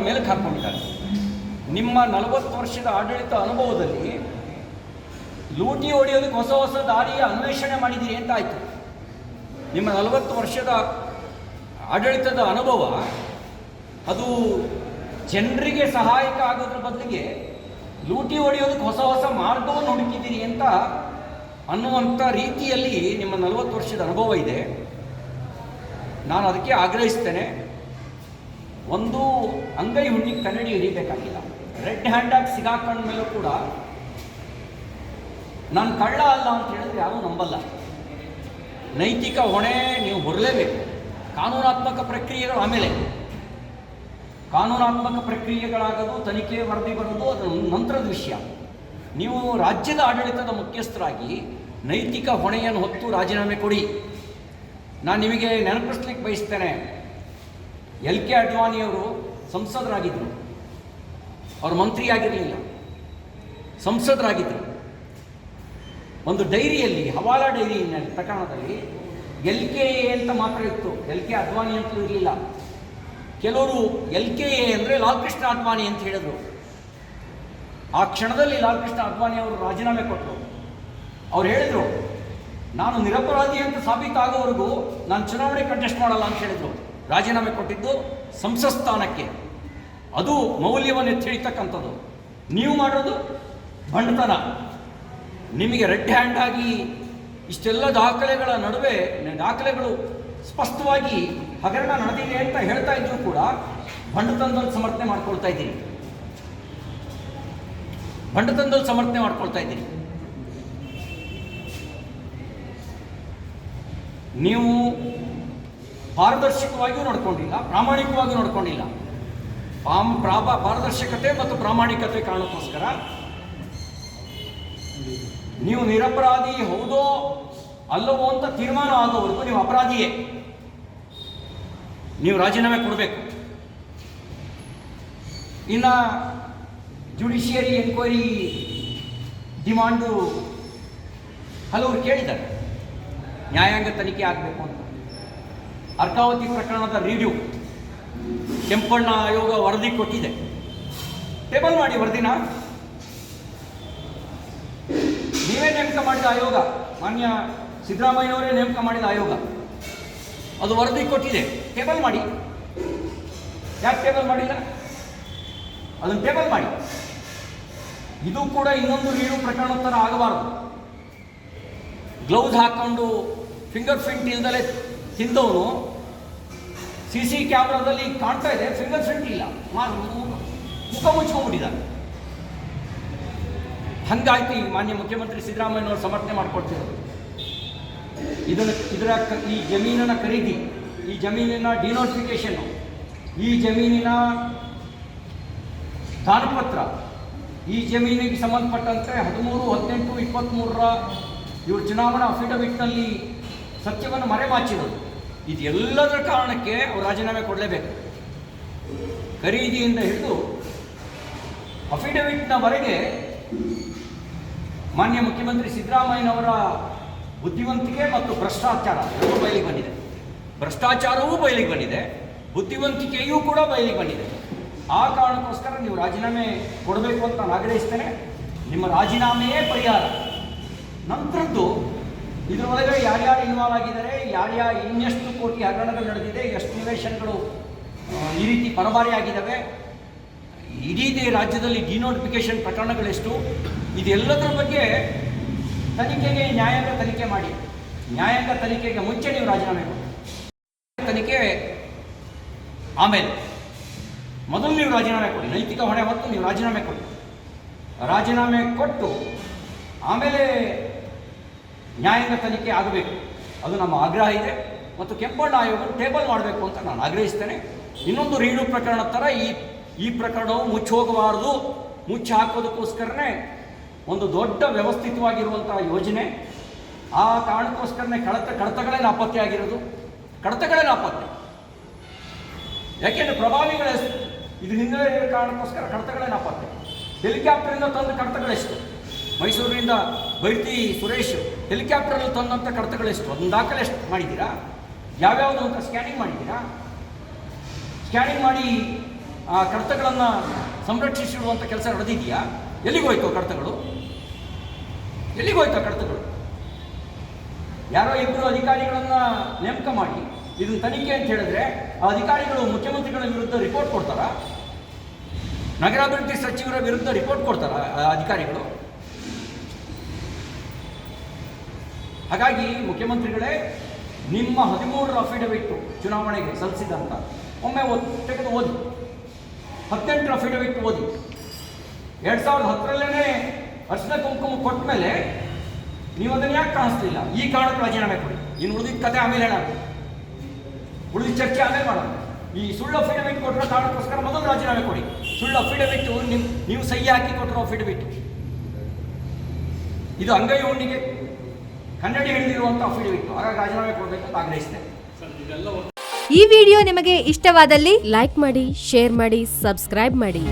ಅದನ್ನೆಲ್ಲ ಮೇಲೆ ಹಾಕ್ಕೊಂಡಿದ್ದಾರೆ ನಿಮ್ಮ ನಲವತ್ತು ವರ್ಷದ ಆಡಳಿತ ಅನುಭವದಲ್ಲಿ ಲೂಟಿ ಹೊಡೆಯೋದಕ್ಕೆ ಹೊಸ ಹೊಸ ದಾರಿಯ ಅನ್ವೇಷಣೆ ಮಾಡಿದ್ದೀರಿ ಅಂತ ಆಯಿತು. ನಿಮ್ಮ ನಲವತ್ತು ವರ್ಷದ ಆಡಳಿತದ ಅನುಭವ, ಅದು ಜನರಿಗೆ ಸಹಾಯಕ ಆಗೋದ್ರ ಬದಲಿಗೆ ಲೂಟಿ ಹೊಡೆಯೋದಕ್ಕೆ ಹೊಸ ಹೊಸ ಮಾರ್ಗವನ್ನು ಹುಡುಕಿದ್ದೀರಿ ಅಂತ ಅನ್ನುವಂಥ ರೀತಿಯಲ್ಲಿ ನಿಮ್ಮ ನಲವತ್ತು ವರ್ಷದ ಅನುಭವ ಇದೆ. ನಾನು ಅದಕ್ಕೆ ಆಗ್ರಹಿಸ್ತೇನೆ. ಒಂದು ಅಂಗೈ ಹುಣ್ಣಿಗೆ ಕನ್ನಡಿ ಹಿಡಿಬೇಕಾಗಿಲ್ಲ. ರೆಡ್ ಹ್ಯಾಂಡಾಗಿ ಸಿಗಾಕೊಂಡ ಮೇಲೂ ಕೂಡ ನಾನು ಕಳ್ಳ ಅಲ್ಲ ಅಂತ ಹೇಳಿದ್ರೆ ಯಾರೂ ನಂಬಲ್ಲ. ನೈತಿಕ ಹೊಣೆ ನೀವು ಹೊರಲೇಬೇಕು. ಕಾನೂನಾತ್ಮಕ ಪ್ರಕ್ರಿಯೆಗಳು ಆಮೇಲೆ. ಕಾನೂನಾತ್ಮಕ ಪ್ರಕ್ರಿಯೆಗಳಾಗದು, ತನಿಖೆ ವರದಿ ಬರೋದು, ಅದು ನಂತರದ ವಿಷಯ. ನೀವು ರಾಜ್ಯದ ಆಡಳಿತದ ಮುಖ್ಯಸ್ಥರಾಗಿ ನೈತಿಕ ಹೊಣೆಯನ್ನು ಹೊತ್ತು ರಾಜೀನಾಮೆ ಕೊಡಿ. ನಾನು ನಿಮಗೆ ನೆನಪಿಸ್ಲಿಕ್ಕೆ ಬಯಸ್ತೇನೆ. ಎಲ್ ಕೆ ಅಡ್ವಾಣಿಯವರು ಸಂಸದರಾಗಿದ್ದರು ಅವರು ಮಂತ್ರಿ ಆಗಿರಲಿಲ್ಲ ಸಂಸದರಾಗಿದ್ದರು ಒಂದು ಡೈರಿಯಲ್ಲಿ, ಹವಾಲಾ ಡೈರಿ ಪ್ರಕರಣದಲ್ಲಿ ಎಲ್ ಕೆ ಎ ಅಂತ ಮಾತ್ರ ಇತ್ತು. ಎಲ್ ಕೆ ಅಡ್ವಾಣಿ ಅಂತಲೂ ಇರಲಿಲ್ಲ. ಕೆಲವರು ಎಲ್ ಕೆ ಎ ಅಂದರೆ ಲಾಲ್ಕೃಷ್ಣ ಅಡ್ವಾಣಿ ಅಂತ ಹೇಳಿದರು. ಆ ಕ್ಷಣದಲ್ಲಿ ಲಾಲ್ಕೃಷ್ಣ ಅಡ್ವಾಣಿ ಅವರು ರಾಜೀನಾಮೆ ಕೊಟ್ಟರು. ಅವ್ರು ಹೇಳಿದರು, ನಾನು ನಿರಪರಾಧಿ ಅಂತ ಸಾಬೀತಾಗೋವರೆಗೂ ನಾನು ಚುನಾವಣೆ ಕಂಟೆಸ್ಟ್ ಮಾಡಲ್ಲ ಅಂತ ಹೇಳಿದರು. ರಾಜೀನಾಮೆ ಕೊಟ್ಟಿದ್ದು ಸಂಸತ್ ಸ್ಥಾನಕ್ಕೆ ಅದು ಮೌಲ್ಯವನ್ನು ಎತ್ತಿ ಹಿಡಿತಕ್ಕಂಥದ್ದು ನೀವು ಮಾಡೋದು ಬಂಡತನ. ನಿಮಗೆ ರೆಡ್ ಹ್ಯಾಂಡ್ ಆಗಿ ಇಷ್ಟೆಲ್ಲ ದಾಖಲೆಗಳ ನಡುವೆ ದಾಖಲೆಗಳು ಸ್ಪಷ್ಟವಾಗಿ ಹಗರಣ ನಡೆದಿದೆ ಅಂತ ಹೇಳ್ತಾ ಇದ್ರು ಕೂಡ ಬಂಡತನದಲ್ಲಿ ಸಮರ್ಥನೆ ಮಾಡ್ಕೊಳ್ತಾ ಇದ್ದೀರಿ. ಬಂಡತನದಲ್ಲಿ ಸಮರ್ಥನೆ ಮಾಡ್ಕೊಳ್ತಾ ಇದ್ದೀರಿ. ನೀವು ಪಾರದರ್ಶಕವಾಗಿಯೂ ನೋಡ್ಕೊಂಡಿಲ್ಲ ಪ್ರಾಮಾಣಿಕವಾಗಿ ನೋಡ್ಕೊಂಡಿಲ್ಲ. ಪಾಮ್, ಪ್ರಾಪ, ಪಾರದರ್ಶಕತೆ ಮತ್ತು ಪ್ರಾಮಾಣಿಕತೆ ಕಾರಣಕ್ಕೋಸ್ಕರ ನೀವು ನಿರಪರಾಧಿ ಹೌದೋ ಅಲ್ಲವೋ ಅಂತ ತೀರ್ಮಾನ ಆಗೋವರೆಗೂ ನೀವು ಅಪರಾಧಿಯೇ. ನೀವು ರಾಜೀನಾಮೆ ಕೊಡಬೇಕು. ಇನ್ನು ಜುಡಿಷಿಯರಿ ಎನ್ಕ್ವೈರಿ ಡಿಮಾಂಡು ಹಲವರು ಕೇಳಿದ್ದಾರೆ. ನ್ಯಾಯಾಂಗ ತನಿಖೆ ಆಗಬೇಕು ಅಂತ. ಅರ್ಕಾವತಿ ಪ್ರಕರಣದ ರಿವ್ಯೂ ಕೆಂಪಣ್ಣ ಆಯೋಗ ವರದಿ ಕೊಟ್ಟಿದೆ. ಟೇಬಲ್ ಮಾಡಿ ವರದಿನ. ನೀವೇ ನೇಮಕ ಮಾಡಿದ ಆಯೋಗ. ಮಾನ್ಯ ಸಿದ್ದರಾಮಯ್ಯವರೇ ನೇಮಕ ಮಾಡಿದ ಆಯೋಗ. ಅದು ವರದಿ ಕೊಟ್ಟಿದೆ. ಟೇಬಲ್ ಮಾಡಿ. ಯಾಕೆ ಟೇಬಲ್ ಮಾಡಿಲ್ಲ? ಅದನ್ನು ಟೇಬಲ್ ಮಾಡಿ. ಇದು ಕೂಡ ಇನ್ನೊಂದು ನೀರು ಪ್ರಕರಣ ಥರ ಆಗಬಾರದು. ಗ್ಲೌಸ್ ಹಾಕ್ಕೊಂಡು ಫಿಂಗರ್ ಪ್ರಿಂಟ್ ಇಲ್ದಲೇ ತಿಂದವನು ಸಿ ಸಿ ಕ್ಯಾಮ್ರಾದಲ್ಲಿ ಕಾಣ್ತಾ ಇದೆ ಫಿಂಗರ್ ಪ್ರಿಂಟ್ ಇಲ್ಲ ಮುಖ ಮುಚ್ಕೊಂಡ್ಬಿಟ್ಟಿದ್ದಾರೆ. ಈ ಮಾನ್ಯ ಮುಖ್ಯಮಂತ್ರಿ ಸಿದ್ದರಾಮಯ್ಯನವರು ಸಮರ್ಥನೆ ಮಾಡ್ಕೊಡ್ತಿರೋದು ಇದನ್ನು ಇದರ ಈ ಜಮೀನಿನ ಖರೀದಿ, ಈ ಜಮೀನಿನ ಡಿನೋಟಿಫಿಕೇಷನ್ನು ಈ ಜಮೀನಿನ ದಾನಪತ್ರ ಈ ಜಮೀನಿಗೆ ಸಂಬಂಧಪಟ್ಟಂತೆ ಹದಿಮೂರು, ಹದಿನೆಂಟು ಇಪ್ಪತ್ತ್ಮೂರರ ಇವರು ಚುನಾವಣಾ ಅಫಿಡವಿಟ್ನಲ್ಲಿ ಸತ್ಯವನ್ನು ಮರೆಮಾಚಿರೋದು. ಇದೆಲ್ಲದರ ಕಾರಣಕ್ಕೆ ಅವರು ರಾಜೀನಾಮೆ ಕೊಡಲೇಬೇಕು. ಖರೀದಿಯಿಂದ ಹಿಡಿದು ಅಫಿಡವಿಟ್ನವರೆಗೆ ಮಾನ್ಯ ಮುಖ್ಯಮಂತ್ರಿ ಸಿದ್ದರಾಮಯ್ಯನವರ ಬುದ್ಧಿವಂತಿಕೆ ಮತ್ತು ಭ್ರಷ್ಟಾಚಾರ ಎರಡೂ ಬಯಲಿಗೆ ಬಂದಿದೆ. ಭ್ರಷ್ಟಾಚಾರವೂ ಬಯಲಿಗೆ ಬಂದಿದೆ. ಬುದ್ಧಿವಂತಿಕೆಯೂ ಕೂಡ ಬಯಲಿಗೆ ಬಂದಿದೆ. ಆ ಕಾರಣಕ್ಕೋಸ್ಕರ ನೀವು ರಾಜೀನಾಮೆ ಕೊಡಬೇಕು ಅಂತ ನಾನು ಆಗ್ರಹಿಸ್ತೇನೆ. ನಿಮ್ಮ ರಾಜೀನಾಮೆಯೇ ಪರಿಹಾರ. ನಂತರದ್ದು ಇದರೊಳಗೆ ಯಾರ್ಯಾರು ಇನ್ವಾಲ್ವ್ ಆಗಿದ್ದಾರೆ ಯಾರ್ಯಾರು ಇನ್ನೆಷ್ಟು ಕೋಟಿ ಹಗರಣಗಳು ನಡೆದಿದೆ, ಎಷ್ಟು ನಿವೇಶನಗಳು ಈ ರೀತಿ ಪರಭಾರಿ ಆಗಿದ್ದಾವೆ, ಇಡೀ ರಾಜ್ಯದಲ್ಲಿ ಡಿನೋಟಿಫಿಕೇಶನ್ ಪ್ರಕರಣಗಳೆಷ್ಟು, ಇದೆಲ್ಲದರ ಬಗ್ಗೆ ತನಿಖೆಗೆ ನ್ಯಾಯಾಂಗ ತನಿಖೆ ಮಾಡಿ. ನ್ಯಾಯಾಂಗ ತನಿಖೆಗೆ ಮುಂಚೆ ನೀವು ರಾಜೀನಾಮೆ ಕೊಡಿ. ತನಿಖೆ ಆಮೇಲೆ ಮೊದಲು ನೀವು ರಾಜೀನಾಮೆ ಕೊಡಿ. ನೈತಿಕ ಹೊಣೆ ಹೊತ್ತು ನೀವು ರಾಜೀನಾಮೆ ಕೊಡಿ. ರಾಜೀನಾಮೆ ಕೊಟ್ಟು ಆಮೇಲೆ ನ್ಯಾಯಾಂಗ ತನಿಖೆ ಆಗಬೇಕು. ಅದು ನಮ್ಮ ಆಗ್ರಹ ಇದೆ. ಮತ್ತು ಕೆಂಪಣ್ಣ ಆಯೋಗ ಟೇಬಲ್ ಮಾಡಬೇಕು ಅಂತ ನಾನು ಆಗ್ರಹಿಸ್ತೇನೆ. ಇನ್ನೊಂದು ರೀಡು ಪ್ರಕರಣ ಥರ ಈ ಈ ಪ್ರಕರಣವು ಮುಚ್ಚಿ ಹೋಗಬಾರದು ಮುಚ್ಚಿ ಹಾಕೋದಕ್ಕೋಸ್ಕರನೇ ಒಂದು ದೊಡ್ಡ ವ್ಯವಸ್ಥಿತವಾಗಿರುವಂಥ ಯೋಜನೆ. ಆ ಕಾರಣಕ್ಕೋಸ್ಕರನೇ ಕಡತ ಕಡತಗಳೇ ನಾಪತ್ತೆ ಆಗಿರೋದು. ಕಡತಗಳೇ ನಾಪತ್ತೆ ಯಾಕೆಂದರೆ ಪ್ರಭಾವಿಗಳ ಇದು ಹಿಂದೆ ಕಾರಣಕ್ಕೋಸ್ಕರ ಕಡತಗಳೇ ನಾಪತ್ತೆ ಹೆಲಿಕಾಪ್ಟರಿಂದ ತಂದು ಕಡತಗಳೆಷ್ಟು ಮೈಸೂರಿನಿಂದ ಬೈತಿ ಸುರೇಶ್ ಹೆಲಿಕಾಪ್ಟರಲ್ಲಿ ತಂದಂಥ ಕಡತಗಳೆಷ್ಟು ಒಂದು ದಾಖಲೆ ಎಷ್ಟು ಮಾಡಿದ್ದೀರಾ? ಯಾವ್ಯಾವುದು ಅಂತ ಸ್ಕ್ಯಾನಿಂಗ್ ಮಾಡಿದ್ದೀರಾ? ಸ್ಕ್ಯಾನಿಂಗ್ ಮಾಡಿ ಆ ಕಡತಗಳನ್ನು ಸಂರಕ್ಷಿಸಿಡುವಂಥ ಕೆಲಸ ನಡೆದಿದೆಯಾ? ಎಲ್ಲಿಗೋಯ್ತು ಹೋಯ್ತು ಕಡತಗಳು? ಎಲ್ಲಿಗೋಯ್ತು ಕಡತಗಳು? ಯಾರೋ ಇಬ್ಬರು ಅಧಿಕಾರಿಗಳನ್ನು ನೇಮಕ ಮಾಡಿ ಇದನ್ನ ತನಿಖೆ ಅಂತ ಹೇಳಿದ್ರೆ ಆ ಅಧಿಕಾರಿಗಳು ಮುಖ್ಯಮಂತ್ರಿಗಳ ವಿರುದ್ಧ ರಿಪೋರ್ಟ್ ಕೊಡ್ತಾರಾ? ನಗರಾಭಿವೃದ್ಧಿ ಸಚಿವರ ವಿರುದ್ಧ ರಿಪೋರ್ಟ್ ಕೊಡ್ತಾರಾ ಅಧಿಕಾರಿಗಳು? ಹಾಗಾಗಿ ಮುಖ್ಯಮಂತ್ರಿಗಳೇ, ನಿಮ್ಮ ಹದಿಮೂರರ ಅಫಿಡವಿಟ್ಟು ಚುನಾವಣೆಗೆ ಸಲ್ಲಿಸಿದಂತ, ಒಮ್ಮೆ ತೆಗೆದು ಓದಿ. ಹದಿನೆಂಟರ ಅಫಿಡವಿಟ್ ಓದಿ. ಎರಡು ಸಾವಿರದ ಹತ್ತರಲ್ಲೇ ಅರ್ಶನ ಕುಂಕುಮ ಕೊಟ್ಟ ಮೇಲೆ ನೀವು ಅದನ್ನು ಯಾಕೆ ಕಾಣಿಸ್ತಿಲ್ಲ ಈ ಕಾರಣಕ್ಕೆ ರಾಜೀನಾಮೆ ಕೊಡಿ. ಇನ್ನು ಉಳಿದಿದ್ದ ಕತೆ ಆಮೇಲೆ ಹೇಳಿ ಉಳಿದ ಚರ್ಚೆ ಆಮೇಲೆ ಮಾಡೋಣ. ಈ ಸುಳ್ಳು ಅಫಿಡವಿಟ್ ಕೊಟ್ಟರೆ ಕಾರಣಕ್ಕೋಸ್ಕರ ಮೊದಲು ರಾಜೀನಾಮೆ ಕೊಡಿ. ಸುಳ್ಳು ಅಫಿಡವಿಟ್ ನಿಮ್ ನೀವು ಸಹಿ ಹಾಕಿ ಕೊಟ್ಟರೋ ಅಫಿಡವಿಟ್ ಇದು ಅಂಗೈ ಹುಣ್ಣಿಗೆ ಕನ್ನಡಿ ಹಿಡಿದಿರುವಂತಹ ಫೀಲ್ಡ್ ಇತ್ತು. ಹಾಗಾಗಿ ರಾಜೀನಾಮೆ ಕೊಡಬೇಕು ಅಂತ ಆಗ್ರಹಿಸಿದೆ. ಈ ವಿಡಿಯೋ ನಿಮಗೆ ಇಷ್ಟವಾದಲ್ಲಿ ಲೈಕ್ ಮಾಡಿ ಶೇರ್ ಮಾಡಿ ಸಬ್ಸ್ಕ್ರೈಬ್ ಮಾಡಿ.